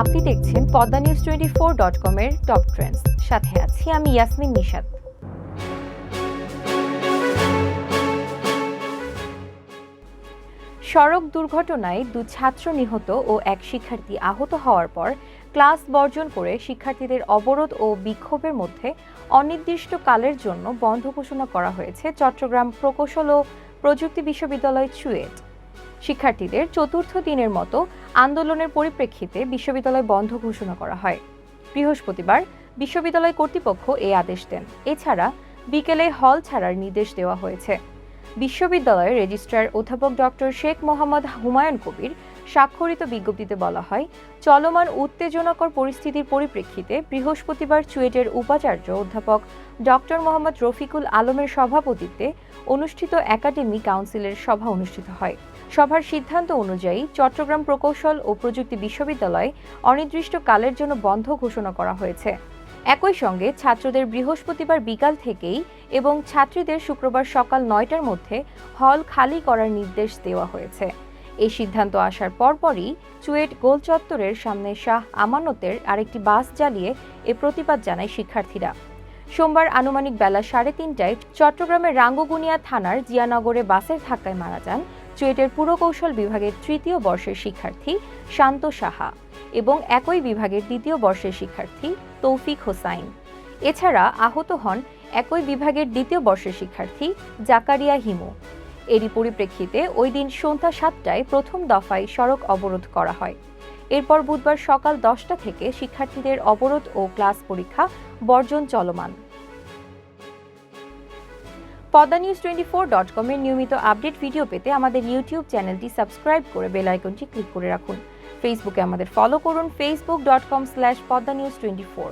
আপনি দেখছেন Padma news twenty four dot কমের টপ ট্রেন্ডস সাথে আছি আমি ইয়াসমিন নিশাদ সড়ক দুর্ঘটনায় দু ছাত্র নিহত ও এক শিক্ষার্থী আহত হওয়ার পর ক্লাস বর্জন করে শিক্ষার্থীদের অবরোধ ও বিক্ষোভের মধ্যে অনির্দিষ্টকালের জন্য বন্ধ ঘোষণা করা হয়েছে চট্টগ্রাম প্রকৌশল ও প্রযুক্তি বিশ্ববিদ্যালয় চুয়েট। শিক্ষার্থীদের চতুর্থ দিনের মতো আন্দোলনের পরিপ্রেক্ষিতে বিশ্ববিদ্যালয় বন্ধ ঘোষণা করা হয়। বৃহস্পতিবার বিশ্ববিদ্যালয় কর্তৃপক্ষ এই আদেশ দেন। এছাড়া বিকেলে হল ছাড়ার নির্দেশ দেওয়া হয়েছে। বিশ্ববিদ্যালয়ের রেজিস্ট্রার অধ্যাপক ডক্টর শেখ মোহাম্মদ হুমায়ুন কবির স্বাক্ষরিত বিজ্ঞপ্তিতে বলা হয়, চলমান উত্তেজনাকর পরিস্থিতির পরিপ্রেক্ষিতে বৃহস্পতিবার চুয়েটের উপাচার্য অধ্যাপক ডক্টর মোহাম্মদ রফিকুল আলমের সভাপতিত্বে অনুষ্ঠিত একাডেমি কাউন্সিলের সভা অনুষ্ঠিত হয়। সভার সিদ্ধান্ত অনুযায়ী চট্টগ্রাম প্রকৌশল ও প্রযুক্তি বিশ্ববিদ্যালয় অনির্দিষ্টকালের জন্য বন্ধ ঘোষণা করা হয়েছে। একই সঙ্গে ছাত্রদের বৃহস্পতিবার বিকাল থেকেই এবং ছাত্রীদের শুক্রবার সকাল নয়টার মধ্যে হল খালি করার নির্দেশ দেওয়া হয়েছে। এই সিদ্ধান্ত আসার পরপরই চুয়েট গোল চত্বরের সামনে শাহ আমানতের আরেকটি বাস জ্বালিয়ে এ প্রতিবাদ জানায় শিক্ষার্থীরা। সোমবার আনুমানিক বেলা সাড়ে তিনটায় চট্টগ্রামের রাঙ্গুগুনিয়া থানার জিয়ানগরে বাসের ধাক্কায় মারা যান চুয়েটের পুরকৌশল বিভাগের তৃতীয় বর্ষের শিক্ষার্থী শান্ত সাহা এবং একই বিভাগের দ্বিতীয় বর্ষের শিক্ষার্থী তৌফিক হোসাইন। এছাড়া আহত হন একই বিভাগের দ্বিতীয় বর্ষের শিক্ষার্থী জাকারিয়া হিমু। এরই পরিপ্রেক্ষিতে ওই দিন সন্ধ্যা সাতটায় প্রথম দফায় সড়ক অবরোধ করা হয়। এরপর বুধবার সকাল দশটা থেকে শিক্ষার্থীদের অবরোধ ও ক্লাস পরীক্ষা বর্জন চলমান। Padma news twenty four dot কমের নিয়মিত আপডেট ভিডিও পেতে আমাদের ইউটিউব চ্যানেলটি সাবস্ক্রাইব করে বেল আইকনটি ক্লিক করে রাখুন। ফেসবুকে আমাদের ফলো করুন Facebook dot com slash Padma news twenty four.